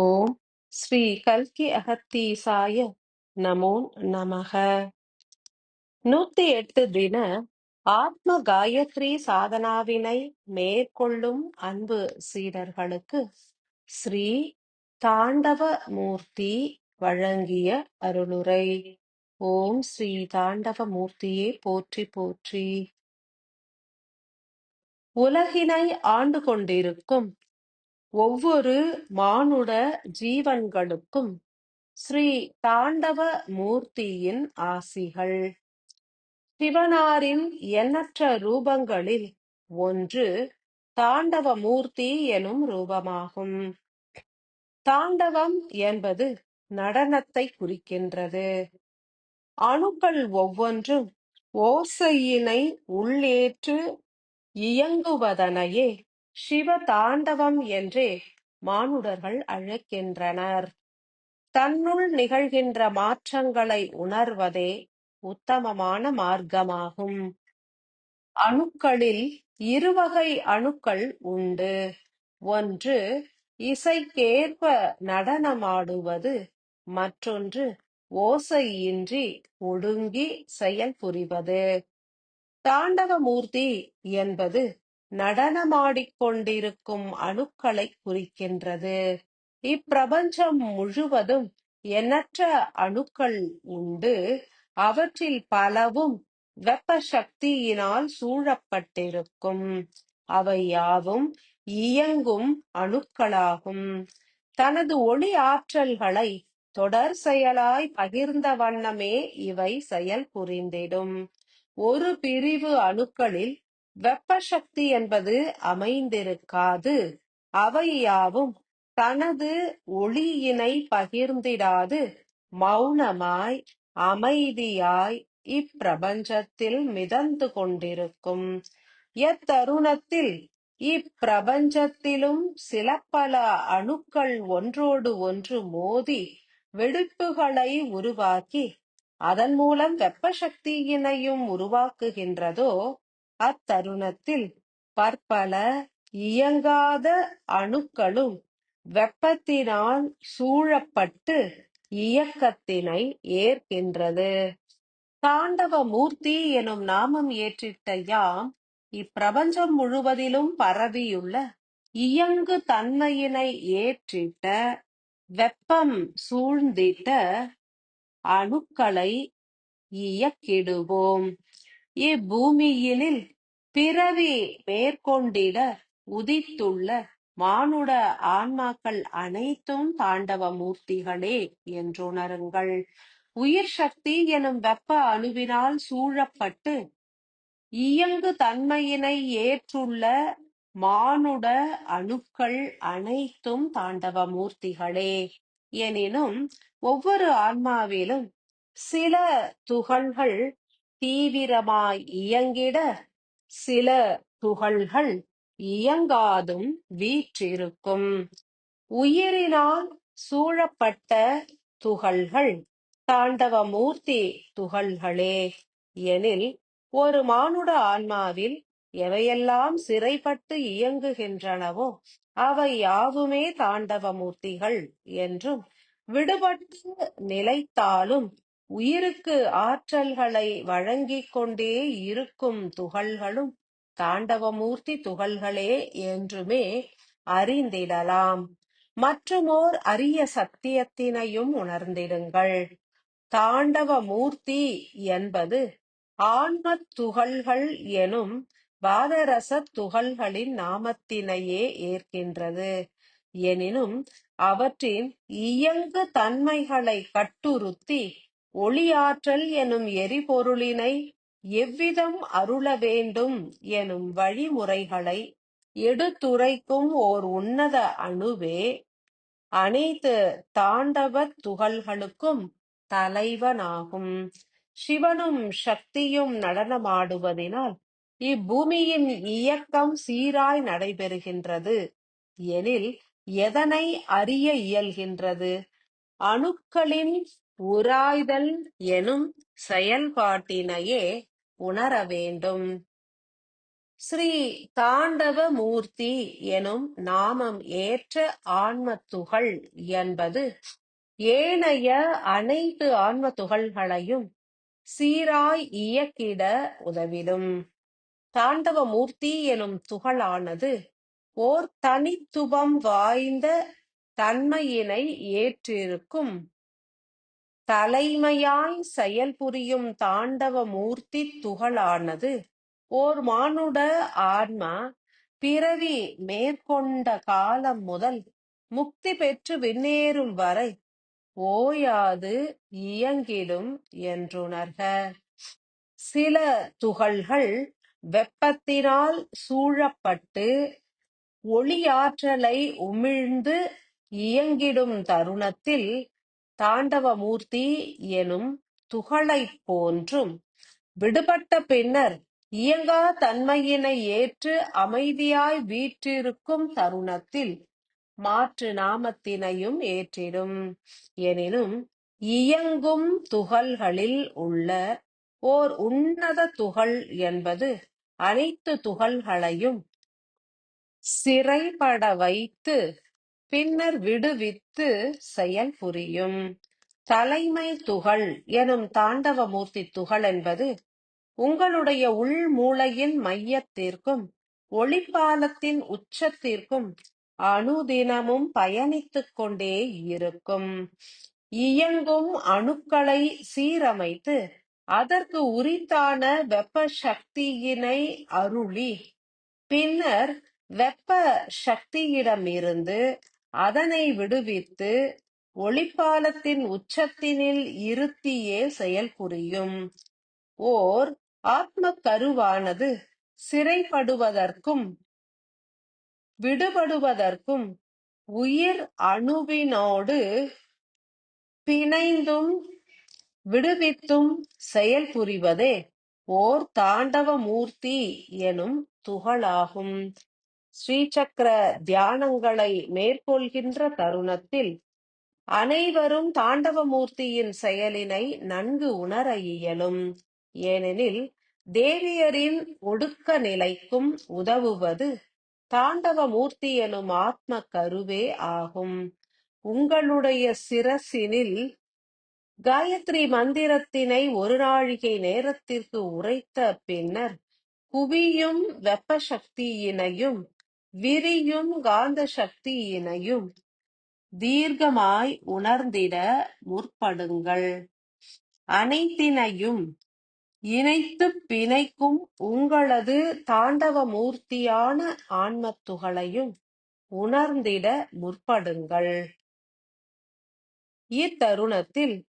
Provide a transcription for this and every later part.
ஓம் ஸ்ரீ கல்கி அகத்தீசாய நமோ நமக. நூத்தி எட்டு தின ஆத்ம காயத்ரி சாதனாவினை மேற்கொள்ளும் அன்பு சீடர்களுக்கு ஸ்ரீ தாண்டவ மூர்த்தி வழங்கிய அருளுரை. ஓம் ஸ்ரீ தாண்டவ மூர்த்தியே போற்றி போற்றி. உலகினை ஆண்டு கொண்டிருக்கும் ஒவ்வொரு மானுட ஜீவன்களுக்கும் ஸ்ரீ தாண்டவ மூர்த்தியின் ஆசிகள். சிவனாரின் எண்ணற்ற ரூபங்களில் ஒன்று தாண்டவ மூர்த்தி எனும் ரூபமாகும். தாண்டவம் என்பது நடனத்தை குறிக்கின்றது. அணுக்கள் ஒவ்வொன்றும் ஓசையினை உள்ளேற்று இயங்குவதனையே சிவ தாண்டவம் என்றே மானுடர்கள் அழைக்கின்றனர். தன்னுள் நிகழ்கின்ற மாற்றங்களை உணர்வதே உத்தமமான மார்க்கமாகும். அணுக்களில் இருவகை அணுக்கள் உண்டு. ஒன்று இசைக்கேற்ப நடனமாடுவது மற்றொன்று ஓசையின்றி ஒடுங்கி செயல் புரிவது தாண்டவமூர்த்தி என்பது நடனமாடிக்கொண்டிருக்கும் அணுக்களை குறிக்கின்றது. இப்பிரபஞ்சம் முழுவதும் எண்ணற்ற அணுக்கள் உண்டு. அவற்றில் பலவும் வெப்ப சக்தியினால் சூழப்பட்டிருக்கும். அவை யாவும் இயங்கும் அணுக்களாகும். தனது ஒளி ஆற்றல்களை தொடர் செயலாய் பகிர்ந்த வண்ணமே இவை செயல் புரிந்திடும். ஒரு பிரிவு அணுக்களில் வெப்ப சக்தி என்பது அமைந்திருக்காது. அவை யாவும் தனது ஒளியினை பகிர்ந்திடாது. மௌனமாய் அமைதியாய் இப்பிரபஞ்சத்தில் மிதந்து கொண்டிருக்கும். எத்தருணத்தில் இப்பிரபஞ்சத்திலும் சில பல அணுக்கள் ஒன்றோடு ஒன்று மோதி வெடிப்புகளை உருவாக்கி அதன் மூலம் வெப்ப சக்தியினையும் உருவாக்குகின்றதோ அத்தருணத்தில் பற்பல இயங்காத அணுக்களும் வெப்பத்தினால் சூழப்பட்டு இயக்கத்தினை ஏற்கின்றது. தாண்டவ மூர்த்தி எனும் நாமம் ஏற்றிட்ட யாம் இப்பிரபஞ்சம் முழுவதிலும் பரவியுள்ள இயங்கு தன்மையினை ஏற்றிட்ட வெப்பம் சூழ்ந்திட்ட அணுக்களை இயக்கிடுவோம். இப்பூமியில் பிறவி மேற்கொண்டிட உதித்துள்ள மானுட ஆன்மாக்கள் அனைத்தும் தாண்டவ மூர்த்திகளே என்றுணருங்கள். உயிர் சக்தி எனும் வெப்ப அணுவினால் சூழப்பட்டு இயங்கு தன்மையினை ஏற்றுள்ள மானுட அணுக்கள் அனைத்தும் தாண்டவ மூர்த்திகளே. எனினும் ஒவ்வொரு ஆன்மாவிலும் சில துகள்கள் தீவிரமாய் இயங்கிட சில துகள்கள் இயங்காதும் வீற்றிருக்கும். உயிரினால் சூழப்பட்ட துகள்கள் தாண்டவ மூர்த்தி துகள்களே எனில் ஒரு மானுட ஆன்மாவில் எவையெல்லாம் சிறைப்பட்டு இயங்குகின்றனவோ அவை யாவுமே தாண்டவ மூர்த்திகள் என்றும் விடுபட்டு நிலைத்தாலும் உயிருக்கு ஆற்றல்களை வழங்கிக் கொண்டே இருக்கும் துகள்களும் தாண்டவமூர்த்தி துகள்களே என்றுமே அறிந்திடலாம். மற்றுமோர் அரிய சத்தியத்தினையும் உணர்ந்திடுங்கள். தாண்டவ மூர்த்தி என்பது ஆன்மத் துகள்கள் எனும் பாதரச துகள்களின் நாமத்தினையே ஏற்கின்றது. எனினும் அவற்றின் இயங்கு தன்மைகளை கட்டுறுத்தி ஒளியாற்றல் எனும் எரிபொருளினை எவ்விதம் அருள வேண்டும் எனும் வழிமுறைகளை எடுத்துரைக்கும் ஓர் உன்னத அணுவே அனைத்து தாண்டவத் துகள்களுக்கும் தலைவனாகும். சிவனும் சக்தியும் நடனமாடுவதினால் இப்பூமியின் இயக்கம் சீராய் நடைபெறுகின்றது. எனில் எதனை அறிய இயல்கின்றது? அணுக்களின் உராய்தல் எனும் செயல்பாட்டினையே உணர வேண்டும். ஸ்ரீ தாண்டவ மூர்த்தி எனும் நாமம் ஏற்ற ஆன்மத்துகள் என்பது ஏனைய அனைத்து ஆன்ம துகள்களையும் சீராய் இயக்கிட உதவிடும். தாண்டவ மூர்த்தி எனும் துகளானது ஓர் தனித்துவம் வாய்ந்த தன்மையினை ஏற்றிருக்கும் தலைமையாய் செயல்புரியும் தாண்டவ மூர்த்தி துகளானது. ஓர் மானுட ஆன்மா பிறவி மேற்கொண்ட காலம் முதல் முக்தி பெற்று விண்ணேறும் வரை ஓயாது இயங்கிடும் என்றுணர்க. சில துகள்கள் வெப்பத்தினால் சூழப்பட்டு ஒளியாற்றலை உமிழ்ந்து இயங்கிடும் தருணத்தில் தாண்டவமூர்த்தி எனும் துகளைப் போன்றும் விடுபட்ட பின்னர் இயங்கா தன்மையினை ஏற்று அமைதியாய் வீற்றிருக்கும் தருணத்தில் மாற்று நாமத்தினையும் ஏற்றிடும். எனினும் இயங்கும் துகள்களில் உள்ள ஓர் உன்னத துகள் என்பது அனைத்து துகள்களையும் சிறைபட வைத்து பின்னர் விடுவித்து செயல் புரியும். தலைமை துகள் எனும் தாண்டவமூர்த்தி துகள் என்பது உங்களுடைய உள் மூளையின் மையத்திற்கும் ஒளிப்பாலத்தின் உச்சத்திற்கும் அணுதினமும் பயணித்துக் கொண்டே இருக்கும். இயங்கும் அணுக்களை சீரமைத்து அதற்கு உரித்தான வெப்ப சக்தியினை அருளி. பின்னர் வெப்ப சக்தியிடமிருந்து அதனை விடுவித்து ஒளிப்பாலத்தின் உச்சத்தினில் இருத்தியே செயல் புரியும். ஓர் ஆத்ம கருவானது சிறைப்படுவதற்கும் விடுபடுவதற்கும் உயிர் அணுவினோடு பிணைந்தும் விடுவித்தும் செயல் புரிவதே ஓர் தாண்டவ மூர்த்தி எனும் துகளாகும். ஸ்ரீசக்கர தியானங்களை மேற்கொள்கின்ற தருணத்தில் அனைவரும் தாண்டவமூர்த்தியின் செயலினை நன்கு உணர இயலும். ஏனெனில் தேவியரின் ஒடுக்க நிலைக்கும் உதவுவது தாண்டவமூர்த்தி எனும் ஆத்ம கருவே ஆகும். உங்களுடைய சிரசினில் காயத்ரி மந்திரத்தினை ஒரு நாழிகை நேரத்திற்கு உரைத்த பின்னர் குவியும் வெப்ப சக்தியினையும் விரியும் காந்த சக்தியினையும் தீர்க்கமாய் உணர்ந்திட முற்படுங்கள். அனைத்தினையும் இணைத்துப் பிணைக்கும் உங்களது தாண்டவ மூர்த்தியான ஆன்மத்துகளையும் உணர்ந்திட முற்படுங்கள். இத்தருணத்தில்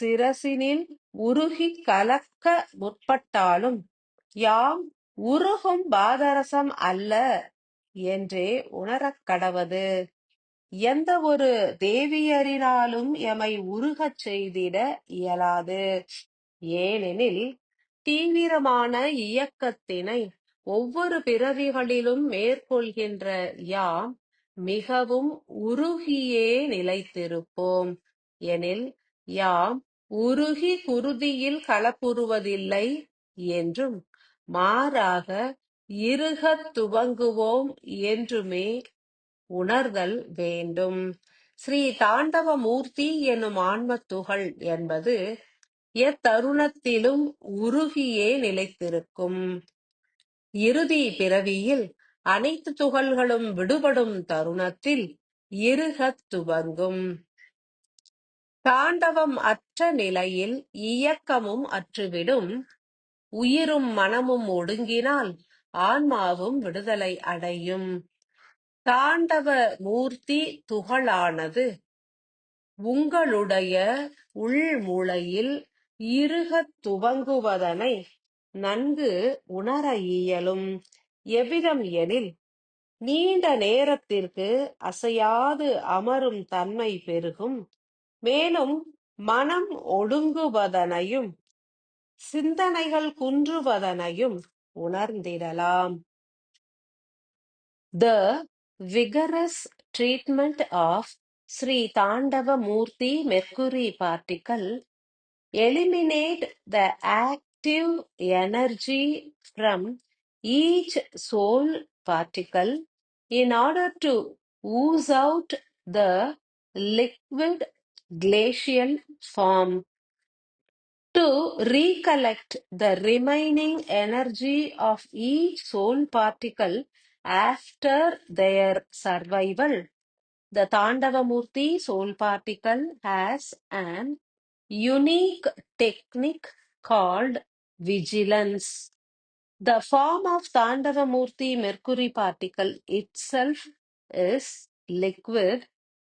சிரசினில் உருகிக் கலக்க முற்பட்டாலும் யாம் உருகும் பாதரசம் அல்ல. என்றே உணரக் கடவது. எந்த ஒரு தேவியரினாலும் எமை உருகச் செய்திட இயலாது. ஏனெனில் தீவிரமான இயக்கத்தினை ஒவ்வொரு பிறவிகளிலும் மேற்கொள்கின்ற யாம் மிகவும் உருகியே நிலைத்திருப்போம். எனில் யாம் உருகி குருதியில் கலப்புறுவதில்லை என்றும் மாறாக இருகத் துவங்குவோம் என்றுமே உணர்தல் வேண்டும். ஸ்ரீ தாண்டவ மூர்த்தி எனும் ஆன்மத் துகள் என்பது எத்தருணத்திலும் உருகியே நிலைத்திருக்கும். இறுதி பிறவியில் அனைத்து துகள்களும் விடுபடும் தருணத்தில் இருகத் துவங்கும். தாண்டவம் அற்ற நிலையில் இயக்கமும் அற்றுவிடும். உயிரும் மனமும் ஒடுங்கினால் ஆன்மாவும் விடுதலை அடையும். தாண்டவ மூர்த்தி துகளானது. உங்களுடைய உள்மூளையில் இருகத் துவங்குவதனை நன்கு உணர இயலும். எவ்விதம் எனில் நீண்ட நேரத்திற்கு அசையாது அமரும் தன்மை பெருகும். மேலும் மனம் ஒடுங்குவதனையும் சிந்தனைகள் குன்றுவதனையும் உணர்ந்திடலாம் The vigorous treatment of Sri Tandava Murti mercury particle eliminate the active energy from each soul particle in order to ooze out the liquid glacial form to recollect the remaining energy of each soul particle after their survival. The Tandavamurti soul particle has an unique technique called vigilance. The form of Tandavamurti mercury particle itself is liquid,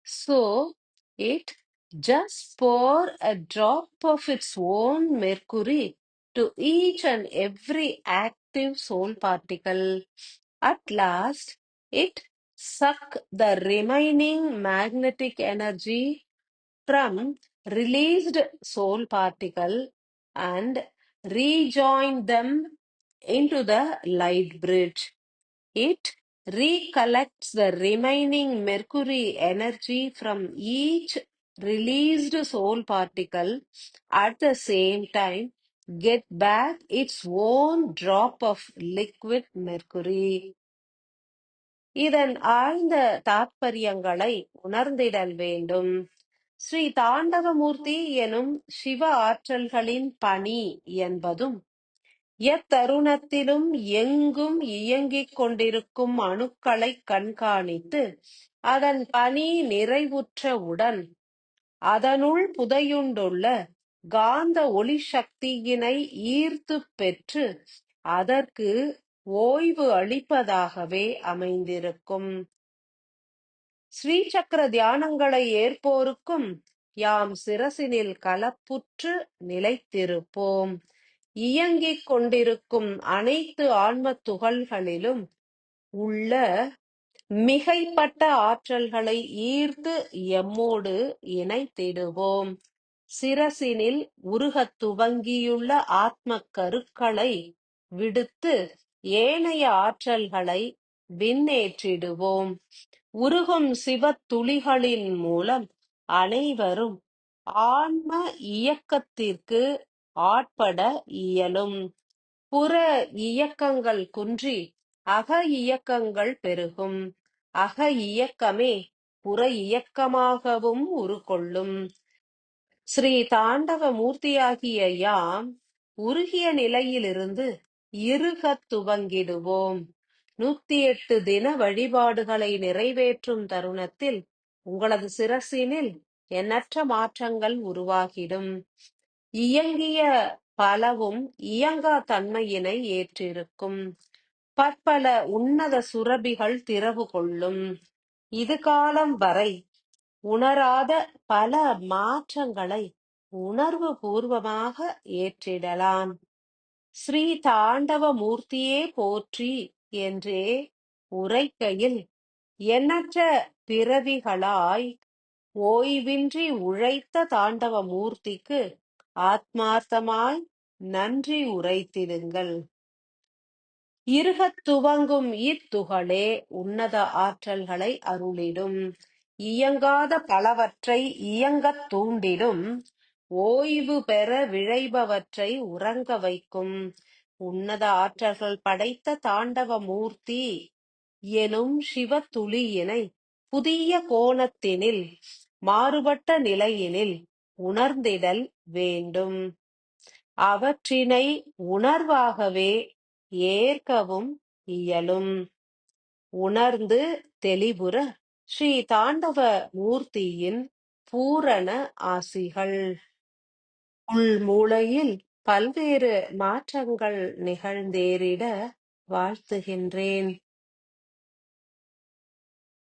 so it just pour a drop of its own mercury to each and every active soul particle. At last, it suck the remaining magnetic energy from released soul particle and rejoin them into the light bridge. It recollects the remaining mercury energy from each released soul particle at the same time get back its own drop of liquid mercury. இதன் ஆழ்ந்த தாத்பரியங்களை உணர்ந்திடல் வேண்டும் ஸ்ரீ தாண்டவமூர்த்தி எனும் சிவ ஆற்றல்களின் பணி என்பதும் எத்தருணத்திலும் எங்கும் இயங்கிக் கொண்டிருக்கும் அணுக்களைக் கண்காணித்து அதன் பணி நிறைவுற்றவுடன் அதனுள் புதையுண்டுள்ள காந்த ஒளி சக்தியினை ஈர்த்துப் பெற்று அதற்கு ஓய்வு அளிப்பதாகவே அமைந்திருக்கும். ஸ்ரீசக்கர தியானங்களை ஏற்போருக்கும் யாம் சிரசினில் கலப்புற்று நிலைத்திருப்போம். இயங்கிக் கொண்டிருக்கும் அனைத்து ஆன்மத் துகள்களிலும் உள்ள மிகைப்பட்ட ஆற்றல்களை ஈர்த்து எம்மோடு இணைத்திடுவோம். சிரசினில் உருகத் துவங்கியுள்ள ஆத்ம கருக்களை விடுத்து ஏனைய ஆற்றல்களை விண்ணேற்றிடுவோம். உருகும் சிவ துளிகளின் மூலம் அனைவரும் ஆன்ம இயக்கத்திற்கு ஆட்பட இயலும். புற இயக்கங்கள் குன்றி அக இயக்கங்கள் பெருகும். அக இயக்கமே புற இயக்கமாகவும் உருக்கொள்ளும். ஸ்ரீ தாண்டவ மூர்த்தியாகிய யாம் உருகிய நிலையிலிருந்து இறுகத் துவங்கிடுவோம். நூத்தி எட்டு தின வழிபாடுகளை நிறைவேற்றும் தருணத்தில் உங்களது சிரசினில் எண்ணற்ற மாற்றங்கள் உருவாகிடும். இயங்கிய பலவும் இயங்கா தன்மையினை ஏற்றிருக்கும். பற்பல உன்னத சுரபிகள் திறவு கொள்ளும். இது காலம் வரை உணராத பல மாற்றங்களை உணர்வு பூர்வமாக ஏற்றிடலாம். ஸ்ரீ தாண்டவ மூர்த்தியே போற்றி என்றே உரைக்கையில் எண்ணற்ற பிறவிகளாய் ஓய்வின்றி உழைத்த தாண்டவ மூர்த்திக்கு ஆத்மார்த்தமாய் நன்றி உரைத்திடுங்கள். இறுகத் துவங்கும் இத்துகளே உன்னத ஆற்றல்களை அருளிடும். இயங்காத பலவற்றை இயங்கத் தூண்டிடும். ஓய்வு பெற விழைபவற்றை உறங்க வைக்கும். உன்னத ஆற்றல்கள் படைத்த தாண்டவ மூர்த்தி எனும் சிவத்துளியினை புதிய கோணத்தினில் மாறுபட்ட நிலையினில் உணர்ந்திடல் வேண்டும். அவற்றினை உணர்வாகவே ஏற்கவும் இயலும். உணர்ந்து தெளிபுற ஸ்ரீ தாண்டவ மூர்த்தியின் பூரண ஆசிகள். உள்மூளையில் பல்வேறு மாற்றங்கள் நிகழ்ந்தேறிட வாழ்த்துகின்றேன்.